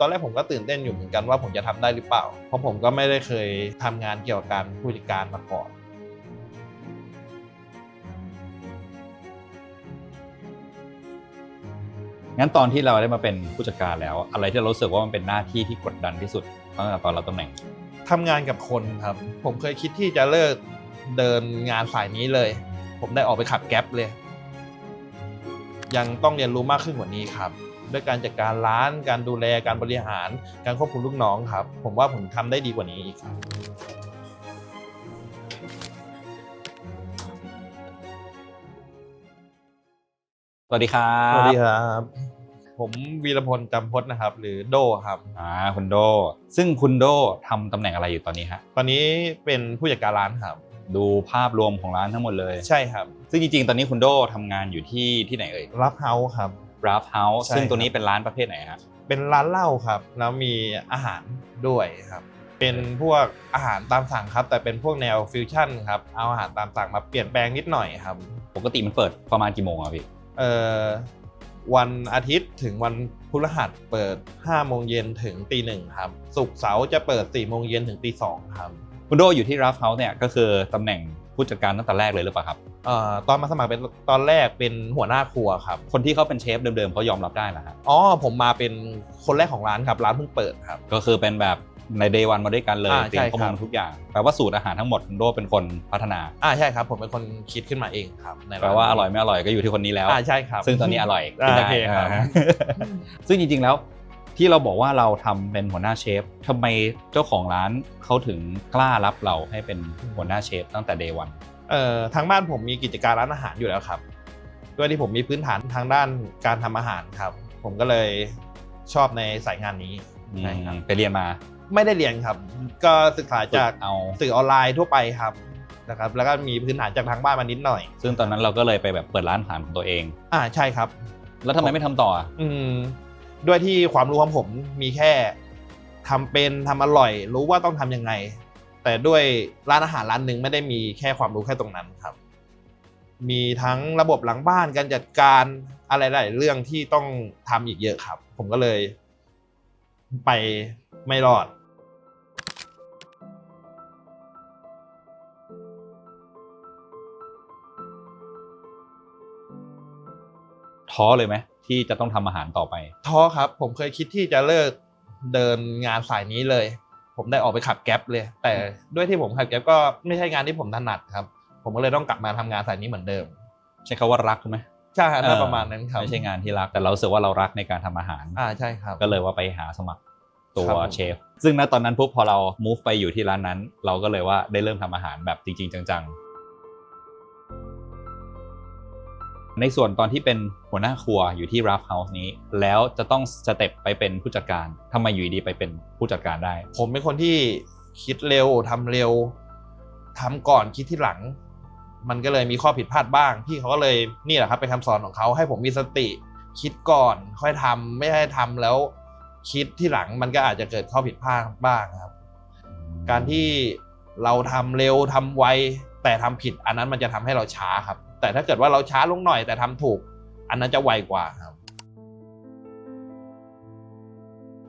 ตอนแรกผมก็ตื่นเต้นอยู่เหมือนกันว่าผมจะทำได้หรือเปล่า เพราะผมก็ไม่ได้เคยทำงานเกี่ยวกับการผู้จัดการมาก่อนงั้นตอนที่เราได้มาเป็นผู้จัดการแล้ว อะไรที่เรารู้สึกว่ามันเป็นหน้าที่ที่กดดันที่สุดตั้งแต่ตอนเราตำแหน่งทำงานกับคนครับ ผมเคยคิดที่จะเลิกเดินงานสายนี้เลย ผมได้ออกไปขับแก๊ปเลย ยังต้องเรียนรู้มากขึ้นกว่านี้ครับด้วยการจัดการร้านการดูแลการบริหาร การควบคุมลูกน้องครับ ผมว่าผมทำได้ดีกว่านี้อีกครับสวัสดีครับสวัสดีครับ ผมวีรพลจำพจน์นะครับ หรือโดครับอ่าคุณโด ซึ่งคุณโดทำตำแหน่งอะไรอยู่ตอนนี้ฮะตอนนี้เป็นผู้จัดการร้านครับ ดูภาพรวมของร้านทั้งหมดเลย ใช่ครับ ซึ่งจริงๆ ตอนนี้คุณโดทำงานอยู่ที่ที่ไหนเอ่ยรับเฮาส์ครับ ราฟเฮาส์ใช่ซึ่งครับตัวนี้เป็นร้านประเภทไหนฮะเป็นร้านเหล้าครับ แล้วมีอาหารด้วยครับ เป็นพวกอาหารตามสั่งครับ แต่เป็นพวกแนวฟิวชั่นครับ เอาอาหารตามสั่งมาเปลี่ยนแปลงนิดหน่อยครับ ปกติมันเปิดประมาณกี่โมงอะพี่เอ่อวันอาทิตย์ถึงวันพฤหัสเปิด5โมงเย็นถึงตีหนึ่งครับ ศุกร์เสาร์จะเปิด4โมงเย็นถึงตีสองครับ คุณโดอยู่ที่ราฟเฮาส์เนี่ยก็คือตำแหน่งผู้จัดการตั้งแต่แรกเลยหรือเปล่าครับ เอ่อตอนมาสมัครเป็นตอนแรกเป็นหัวหน้าครัวครับ คนที่เขาเป็นเชฟเดิมๆเขายอมรับได้เหรอฮะอ๋อผมมาเป็นคนแรกของร้านครับร้านเพิ่งเปิดครับ ก็คือเป็นแบบในเดย์วันมาด้วยกันเลยอ่าเตรียมข้อมูใช่ลครับ ทุกอย่างแปลว่าสูตรอาหารทั้งหมดคุณโดเป็นคนพัฒนาอ่าใช่ครับ ผมเป็นคนคิดขึ้นมาเองครับในแปลว่าอร่อยไม่อร่อยก็อยู่ที่คนนี้แล้ว อ่าใช่ครับ ซึ่งตอนนี้อร่อยอ่ากินได้โอเคครับอ่าซึ่งจริงๆแล้ว ที่เราบอกว่าเราทำเป็นหัวหน้าเชฟทำไมเจ้าของร้านเขาถึงกล้ารับเราให้เป็นหัวหน้าเชฟตั้งแต่เดย์วันเอ่อทางบ้านผมมีกิจการร้านอาหารอยู่แล้วครับด้วยที่ผมมีพื้นฐานทางด้านการทำอาหารครับ ผมก็เลยชอบในสายงานนี้ใช่ครับไปเรียนมา ไม่ได้เรียนครับ ก็ศึกษาจากเอาสื่อออนไลน์ทั่วไปครับนะครับแล้วก็มีพื้นฐานจากทางบ้านมานิดหน่อย ซึ่งตอนนั้นเราก็เลยไปแบบเปิดร้านอาหารของตัวเอง อ่าใช่ครับ แล้วทำไมไม่ทำต่ออะอืม ด้วยที่ความรู้ของผมมีแค่ทำเป็นทำอร่อย รู้ว่าต้องทำยังไง แต่ด้วยร้านอาหารร้านหนึ่งไม่ได้มีแค่ความรู้แค่ตรงนั้นครับ มีทั้งระบบหลังบ้านการจัดการอะไรหลายเรื่องที่ต้องทำอีกเยอะครับ ผมก็เลย ไปไม่รอดท้อเลยไหม ที่จะต้องทำอาหารต่อไป ท้อครับ ผมเคยคิดที่จะเลิกเดินงานสายนี้เลย ผมได้ออกไปขับแก๊ปเลย แต่ด้วยที่ผมขับแก๊ปก็ไม่ใช่งานที่ผมถนัดครับ ผมก็เลยต้องกลับมาทำงานสายนี้เหมือนเดิมใช้คำว่ารักไหมใช่ครับน่าเออประมาณนั้นครับไม่ใช่งานที่รักแต่เรารู้สึกว่าเรารักในการทำอาหาร อ่าใช่ครับ ก็เลยว่าไปหาสมัครตัวครับผม เชฟซึ่งณตอนนั้นปุ๊บพอเรา move ไปอยู่ที่ร้านนั้น เราก็เลยว่าได้เริ่มทำอาหารแบบจริงๆ จัง ในส่วนตอนที่เป็นหัวหน้าครัวอยู่ที่ Rough House นี้ แล้วจะต้องสเต็ปไปเป็นผู้จัดการทำไมอยู่ดีไปเป็นผู้จัดการได้ ผมเป็นคนที่คิดเร็วทำเร็วทำก่อนคิดที่หลัง มันก็เลยมีข้อผิดพลาดบ้าง พี่เขาก็เลยนี่แหละครับเป็นคำสอนของเขาให้ผมมีสติคิดก่อนค่อยทำไม่ให้ทำแล้วคิดที่หลังมันก็อาจจะเกิดข้อผิดพลาดบ้างครับ การที่เราทำเร็วทำไวแต่ทำผิด อันนั้นมันจะทำให้เราช้าครับ แต่ถ้าเกิดว่าเราช้าลงหน่อยแต่ทำถูก อันนั้นจะไวกว่าครับ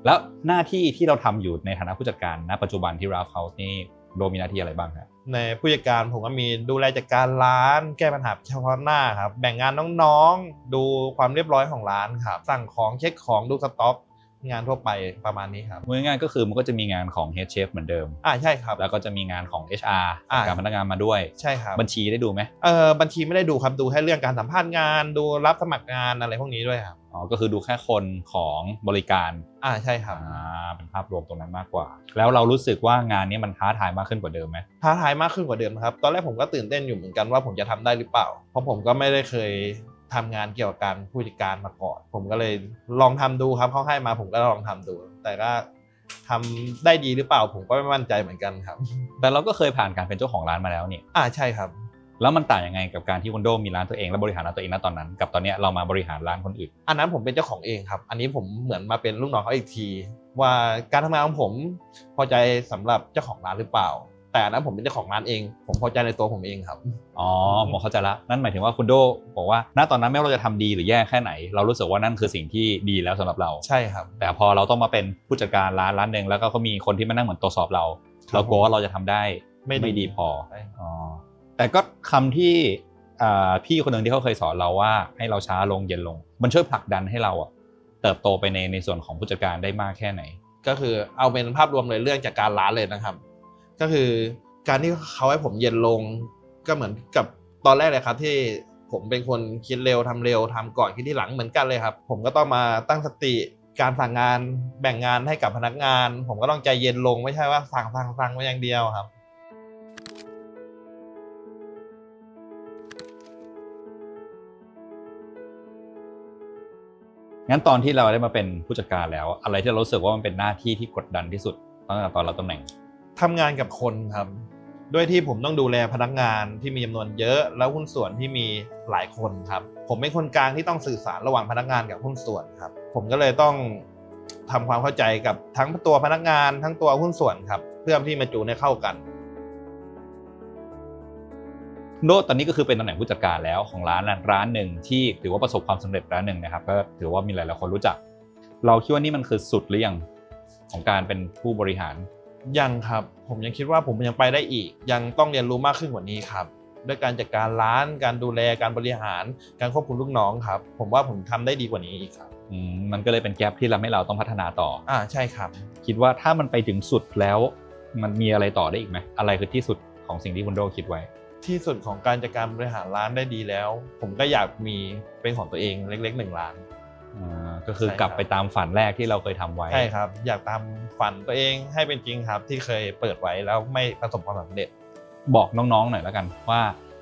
แล้วหน้าที่ที่เราทำอยู่ในฐานะผู้จัดการณปัจจุบันที่ Rough House นี่โดมีหน้าที่อะไรบ้างครับในผู้จัดการผมก็มีดูแลจัดการร้าน แก้ปัญหาเฉพาะหน้าครับ แบ่งงานน้องๆ ดูความเรียบร้อยของร้านครับ สั่งของเช็คของดูสต็อก งานทั่วไปประมาณนี้ครับง่ายๆก็คือมันก็จะมีงานของ Head Chef เหมือนเดิม อ่าใช่ครับ แล้วก็จะมีงานของ HR อ่า การพนักงานมาด้วย ใช่ครับบัญชีได้ดูไหมเออบัญชีไม่ได้ดูครับดูแค่เรื่องการสัมภาษณ์งาน ดูรับสมัครงานอะไรพวกนี้ด้วยครับ อ๋อก็คือดูแค่คนของบริการอ่าใช่ครับ อ่าเป็นภาพรวมตรงนั้นมากกว่า แล้วเรารู้สึกว่างานนี้มันท้าทายมากขึ้นกว่าเดิมไหมท้าทายมากขึ้นกว่าเดิมครับ ตอนแรกผมก็ตื่นเต้นอยู่เหมือนกันว่าผมจะทำได้หรือเปล่า เพราะผมก็ไม่ได้เคย ทำงานเกี่ยวกับการผู้จัดการมาก่อน ผมก็เลยลองทำดูครับเขาให้มาผมก็ลองทำดู แต่ก็ทำได้ดีหรือเปล่าผมก็ไม่มั่นใจเหมือนกันครับ แต่เราก็เคยผ่านการเป็นเจ้าของร้านมาแล้วนี่อ่าใช่ครับ แล้วมันต่างยังไงกับการที่คุณโดมีร้านตัวเองและบริหารร้านตัวเองณตอนนั้น กับตอนเนี้ยเรามาบริหารร้านคนอื่น อันนั้นผมเป็นเจ้าของเองครับ อันนี้ผมเหมือนมาเป็นลูกน้องเขาอีกที ว่าการทำงานของผมพอใจสำหรับเจ้าของร้านหรือเปล่า แแต่อันนั้นผมเป็นเจ้าของร้านเอง ผมพอใจในตัวผมเองครับอ๋อผมเข้าใจละนั่นหมายถึงว่าคุณโดบอกว่าณตอนนั้นไม่ว่าเราจะทำดีหรือแย่แค่ไหน เรารู้สึกว่านั่นคือสิ่งที่ดีแล้วสำหรับเราใช่ครับ แต่พอเราต้องมาเป็นผู้จัดการร้านร้านหนึ่งแล้วก็เขามีคนที่มานั่งเหมือนตรวจสอบเราครับเรากลัวว่าเราจะทำได้ไม่ดีไม่ดีพอใช่อ๋อแต่ก็คำที่อ่าพี่คนหนึ่งที่เขาเคยสอนเราว่าให้เราช้าลงเย็นลง มันช่วยผลักดันให้เราอะเติบโตไปในในส่วนของผู้จัดการได้มากแค่ไหน ก็คือเอาเป็นภาพรวมเลยเรื่องจากการร้านเลยนะครับ ก็คือการที่เขาให้ผมเย็นลงก็เหมือนกับตอนแรกเลยครับที่ผมเป็นคนคิดเร็วทำเร็วทำก่อนคิดที่หลังเหมือนกันเลยครับ ผมก็ต้องมาตั้งสติการสั่งงานแบ่งงานให้กับพนักงาน ผมก็ต้องใจเย็นลงไม่ใช่ว่าสั่งสั่งสั่งไว้อย่างเดียวครับ งั้นตอนที่เราได้มาเป็นผู้จัดการแล้ว อะไรที่เรารู้สึกว่ามันเป็นหน้าที่ที่กดดันที่สุดตั้งแต่ตอนเราตำแหน่ง ทำงานกับคนครับ ด้วยที่ผมต้องดูแลพนักงานที่มีจำนวนเยอะ แล้วหุ้นส่วนที่มีหลายคนครับ ผมเป็นคนกลางที่ต้องสื่อสารระหว่างพนักงานกับหุ้นส่วนครับ ผมก็เลยต้องทำความเข้าใจกับทั้งตัวพนักงานทั้งตัวหุ้นส่วนครับ เพื่อที่มาจูนให้เข้ากัน โนตตอนนี้ก็คือเป็นตำแหน่งผู้จัดการแล้วของร้านร้านหนึ่งที่ถือว่าประสบความสำเร็จร้านหนึ่งนะครับก็ถือว่ามีหลายๆคนรู้จัก เราคิดว่านี่มันคือสุดหรือยังของการเป็นผู้บริหาร ยังครับ ผมยังคิดว่าผมยังไปได้อีก ยังต้องเรียนรู้มากขึ้นกว่านี้ครับ ด้วยการจัดการร้าน การดูแล การบริหาร การควบคุมลูกน้องครับ ผมว่าผมทำได้ดีกว่านี้อีกครับอืมมันก็เลยเป็นแกลบที่ทำให้เราต้องพัฒนาต่อ อ่าใช่ครับ คิดว่าถ้ามันไปถึงสุดแล้ว มันมีอะไรต่อได้อีกไหมอะไรคือที่สุดของสิ่งที่คุณโดคิดไว้ ที่สุดของการจัดการบริหารร้านได้ดีแล้ว ผมก็อยากมีเป็นของตัวเองเล็กๆหนึ่งร้านอ่า ก็คือใช่ครับกลับไปตามฝันแรกที่เราเคยทำไว้ใช่ครับ อยากตามฝันตัวเองให้เป็นจริงครับ ที่เคยเปิดไว้แล้วไม่ประสบความสำเร็จ บอกน้องๆหน่อยแล้วกันว่า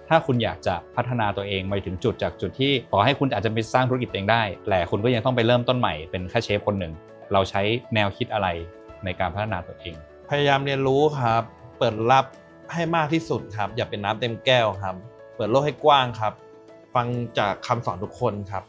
ถ้าคุณอยากจะพัฒนาตัวเองไปถึงจุดจากจุดที่ต่อให้คุณอาจจะไปสร้างธุรกิจเองได้แต่คุณก็ยังต้องไปเริ่มต้นใหม่เป็นแค่เชฟคนหนึ่งเราใช้แนวคิดอะไรในการพัฒนาตัวเอง พยายามเรียนรู้ครับ เปิดรับให้มากที่สุดครับ อย่าเป็นน้ำเต็มแก้วครับ เปิดโลกให้กว้างครับ ฟังจากคำสอนทุกคนครับ